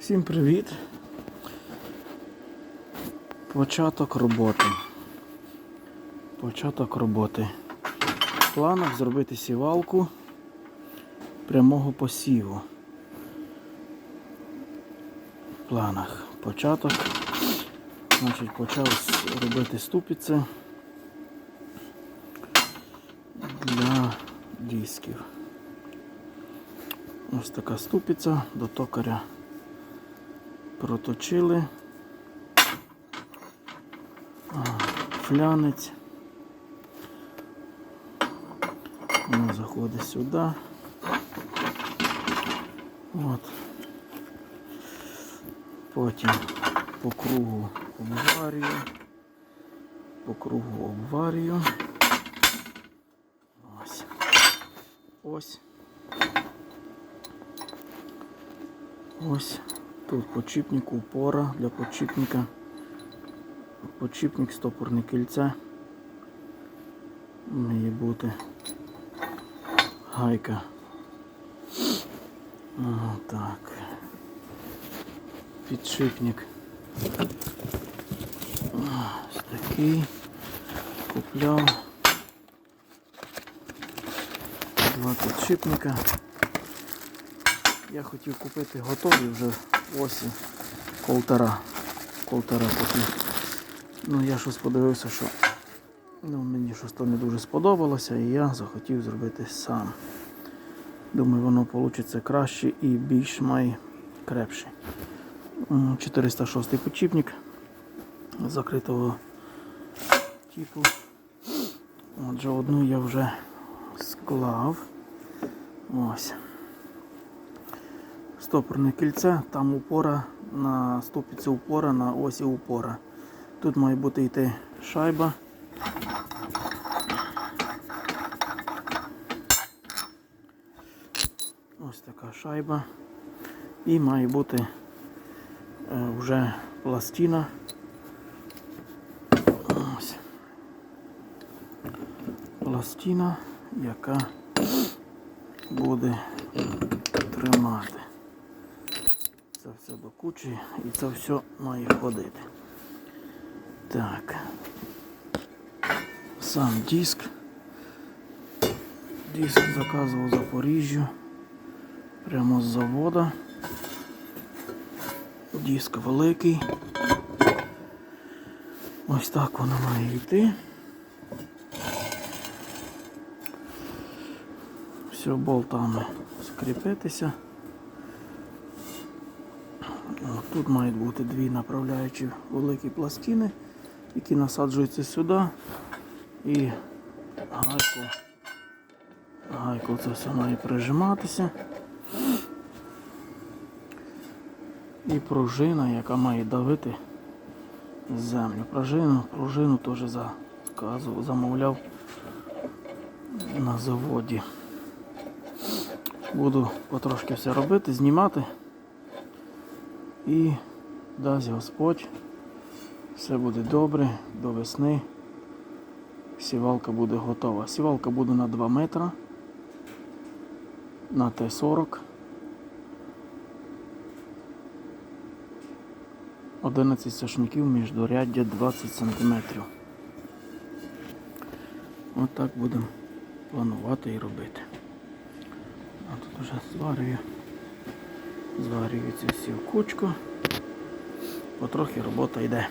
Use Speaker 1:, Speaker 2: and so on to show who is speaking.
Speaker 1: Всім привіт! Початок роботи. Початок роботи. В планах зробити сівалку прямого посіву. В планах початок. Значить, почав робити ступиці для дисків. Ось така ступиця до токаря проточили. Флянець. Воно заходить сюди. От. Потім по кругу обварюю. По кругу обварюю. Ось. Ось. Ось. Тут почіпник упора для почіпника. Почіпник, стопорне кільце. Має бути гайка. О, так. Підшипник. Ось такий. Купляв. Два підшипника. Я хотів купити готові вже осінь. Колтара. Колтара такі. Ну я щось подивився, що ну, мені щось то не дуже сподобалося і я захотів зробити сам. Думаю, воно вийде краще і більш має крепше. 406 почіпник закритого типу. Отже, одну я вже склав. Ось. Стопорне кільце, там упора на ступиці упора на осі упора. Тут має бути йти шайба. Ось така шайба. І має бути е, вже пластина. Ось. Пластина, яка буде тримати. Це все до кучі і це все має ходити. Так. Сам диск. Диск заказував Запоріжжю. Прямо з завода. Диск великий. Ось так воно має йти. Все болтами скріпитися. Тут мають бути дві направляючі великі пластини, які насаджуються сюди і гайку. Гайку це все має прижиматися. І пружина, яка має давити землю. Пружину, пружину теж заказував, замовляв на заводі. Буду потрошки все робити, знімати. І дасть Господь, все буде добре, до весни сівалка буде готова. Сівалка буде на 2 метри, на Т-40. 11 сошників міждоряддя 20 см. От так будемо планувати і робити. А тут вже зварюю. Зварюю всі в кучку. Потрохи робота йде.